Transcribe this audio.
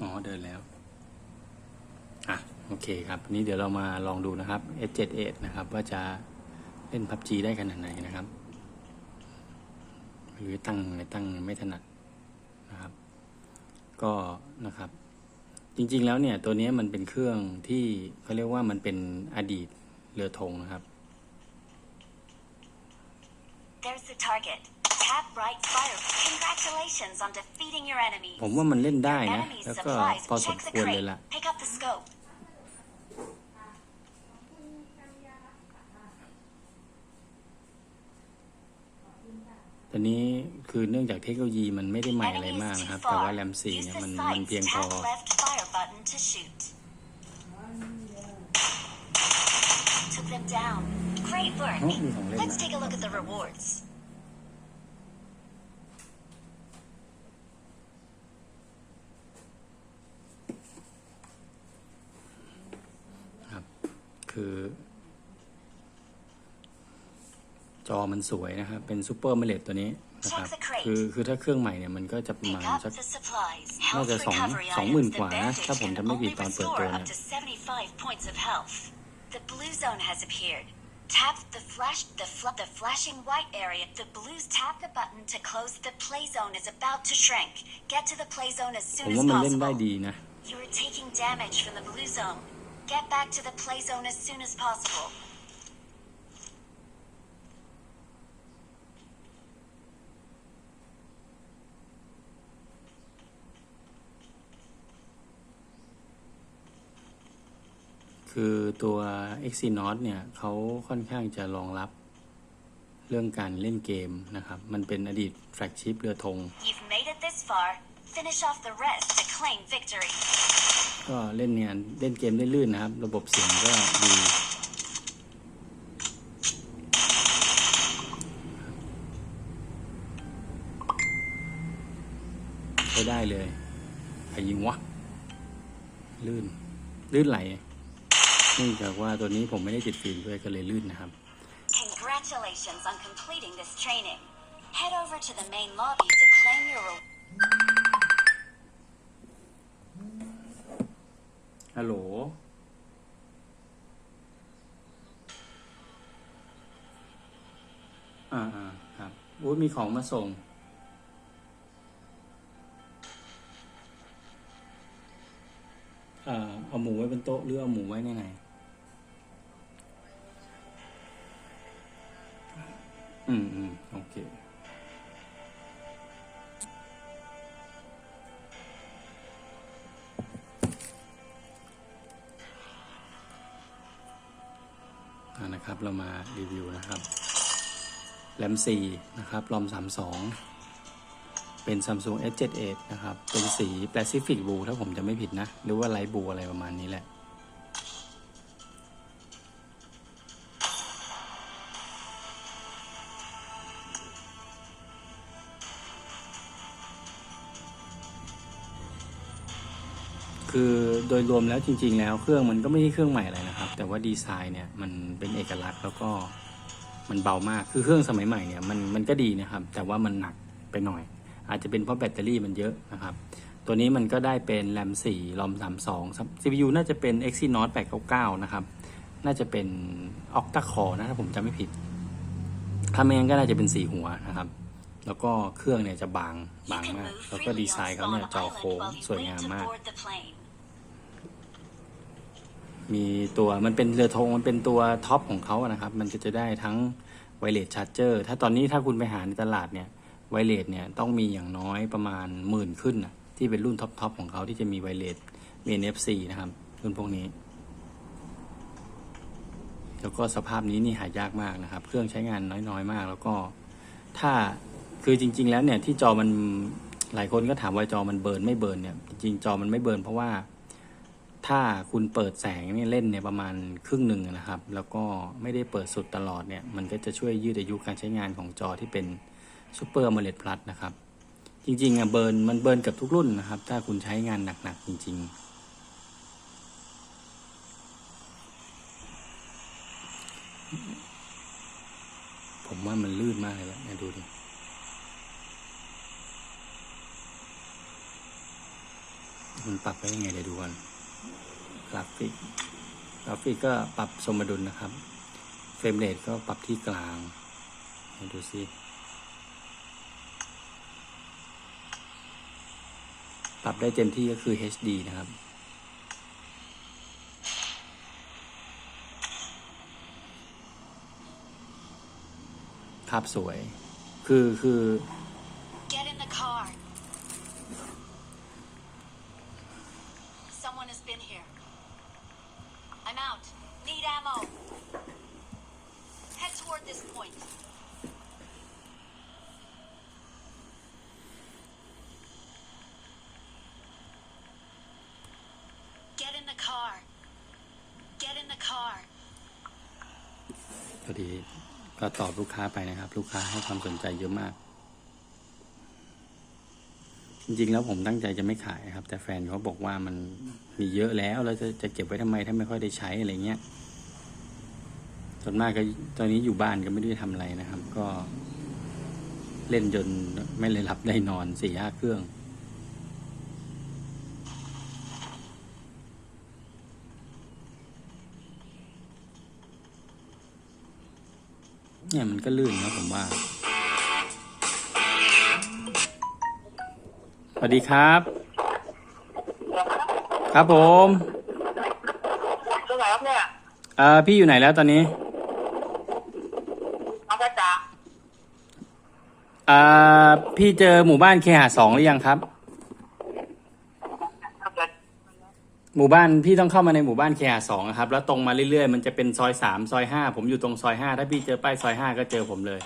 อ๋อ เดินแล้ว อะ โอเคครับ นี้เดี๋ยวเรามาลองดูนะครับ S78 นะครับ ว่าจะเล่น PUBG ได้ขนาดไหนนะครับ หรือตั้งอะไรตั้งไม่ถนัดนะครับ ก็นะครับ จริงๆแล้วเนี่ย ตัวนี้มันเป็นเครื่องที่เขาเรียกว่ามันเป็นอดีตเรือธงนะครับ There's the target. Tap right fire. Congratulations on defeating your enemies. ผมว่ามันเล่นได้ Your นะ enemy's แล้วก็ supplies. พอสม Check the ควรเลย crate. ล่ะ Pick up the scope. ตอนนี้คือเนื่องจากเทคโนโลยีมันไม่ได้ใหม่อะไร Enemies มากนะ too ครับ แต่ว่า far. แรมสี่ Use เนี่ย the มันมัน sights. เพียงพอ Tap left fire button to shoot. Took them down. Great work. อ๋อมีของเล่น Let's นะ take a look at the rewards. คือ จอมันสวยนะครับ เป็นซูเปอร์เมเลตตัวนี้นะครับ คือคือถ้าเครื่องใหม่เนี่ยมันก็จะประ Pick มาณ up สัก the supplies. น่า Health จะสอง recovery สองหมื่น items. กว่า The นะ bandage ถ้าผม can จะไม่ผิด only ตอนเปิด restore ตัว up เนี่ย to 75 points of health. The blue zone has appeared. Tap the flash, the fl- the flashing white area. The blues tap the button to close. The play zone is about to shrink. Get to the play zone as ผ soon ม as ว่ามันเล่นได้ possible. ดีนะ You are taking damage from the blue zone. Get back to the play zone as soon as possible. คือตัว Exynos เนี่ยเขาค่อนข้างจะรองรับเรื่องการเล่นเกมนะครับ มันเป็นอดีตแฟลกชิพเรือธง You've made it this far. Finish off the rest to claim victory. ก็เล่นเนี่ยเล่นเกมได้ลื่นนะครับ ระบบเสียงก็ดี ใช้ได้เลยใครยิงวะ ลื่น ลื่นไหลเนื่องจากว่าตัวนี้ผมไม่ได้ติดฟิล์มด้วยก็เลยลื่นนะครับ Congratulations on completing this training. Head over to the main lobby to claim your reward. ฮัลโหล อ่าอ่าครับโอ้ยมีของมาส่ง อ่า เอาหมูไว้บนโต๊ะหรือเอาหมูไว้ในไหน อืมอืมโอเค นะครับ เรามารีวิวนะครับแรม4นะครับรอม32 เป็น Samsung S78 นะครับ เป็นสี Pacific Blue ถ้าผมจะไม่ผิดนะ หรือว่า Light Blue อะไรประมาณนี้แหละ คือโดยรวมแล้วจริง ๆ แล้วเครื่องมันก็ไม่ใช่เครื่องใหม่อะไรนะครับ แต่ว่าดีไซน์เนี่ยมันเป็นเอกลักษณ์แล้วก็มันเบามากคือเครื่องสมัยใหม่เนี่ยมันมันก็ดีนะครับ แต่ว่ามันหนักไปหน่อย อาจจะเป็นเพราะแบตเตอรี่มันเยอะนะครับ ตัวนี้มันก็ได้เป็นแรม4รอม32 CPU น่าจะเป็น Exynos 899 นะครับ น่าจะเป็น Octa Core นะถ้าผมจำไม่ผิด ถ้าไม่งั้นก็น่าจะเป็นสีหัวนะครับ แล้วก็เครื่องเนี่ยจะบางบางมาก แล้วก็ดีไซน์เขาเนี่ยจอโค้งสวยงามมาก มีตัวมันเป็นเรือธงมันเป็นตัวท็อปของเขาอะนะครับ มันก็จะได้ทั้งไวเลสชาร์จเจอร์ถ้าตอนนี้ถ้าคุณไปหาในตลาดเนี่ยไวเลสเนี่ยต้องมีอย่างน้อยประมาณหมื่นขึ้นนะที่เป็นรุ่นท็อปทของเขาที่จะมีไวเลสมี NFC นะครับ รุ่นพวกนี้ แล้วก็สภาพนี้นี่หายากมากนะครับ เครื่องใช้งานน้อยๆมาก แล้วก็ถ้าคือจริง ๆ แล้วเนี่ยที่จอมันหลายคนก็ถามว่าจอมันเบิร์นไม่เบิร์นเนี่ยจริงๆจอมันไม่เบิร์นเพราะว่า ถ้าคุณเปิดแสงเนี่ยเล่นเนี่ยประมาณครึ่งหนึ่งนะครับ แล้วก็ไม่ได้เปิดสุดตลอดเนี่ย มันก็จะช่วยยืดอายุการใช้งานของจอที่เป็นซูเปอร์มเล d พลัสนะครับ จริงๆอะเบิร์นมันเบิร์นกับทุกรุ่นนะครับ ถ้าคุณใช้งานหนักๆจริง ๆ ผมว่ามันลื่นมากเลยและดูดิมันปรับไปยังไงเดี๋ยวดูก่อน กราฟิก กราฟิกก็ปรับสมดุลนะครับ เฟรมเรทก็ปรับที่กลางดูซิปรับได้เต็มที่ก็คือ HD นะครับ ภาพสวย คือคือ Get in the car. Someone has been here. I'm out. Need ammo. Head toward this point. Get in the car. Get in the car. พอดีก็ตอบลูกค้าไปนะครับ ลูกค้าให้ความสนใจเยอะมาก จริงๆแล้วผมตั้งใจจะไม่ขายครับ แต่แฟนเขาบอกว่ามันมีเยอะแล้วแล้วจะจะเก็บไว้ทำไมถ้าไม่ค่อยได้ใช้อะไรเงี้ยส่วนมากก็ตอนนี้อยู่บ้านก็ไม่ได้ทำอะไรนะครับ ก็ เล่นจนไม่เลยหลับได้นอนสี่ห้าเครื่อง เนี่ยมันก็ลื่นนะผมว่า วัสดีครับ ครับผมตรงไหนครับเนี่ยเอ่อพี่อยู่ไหนแล้วตอนนี้น้องกระจาเอ่อพี่เจอหมู่บ้านเคหะสองหรือยังครับ ครับเกิดหมู่บ้านพี่ต้องเข้ามาในหมู่บ้านเคหะสองครับ แล้วตรงมาเรื่อยๆ มันจะเป็นซอยสามซอยห้าผมอยู่ตรงซอยห้าถ้าพี่เจอป้ายซอยห้าก็เจอผมเลย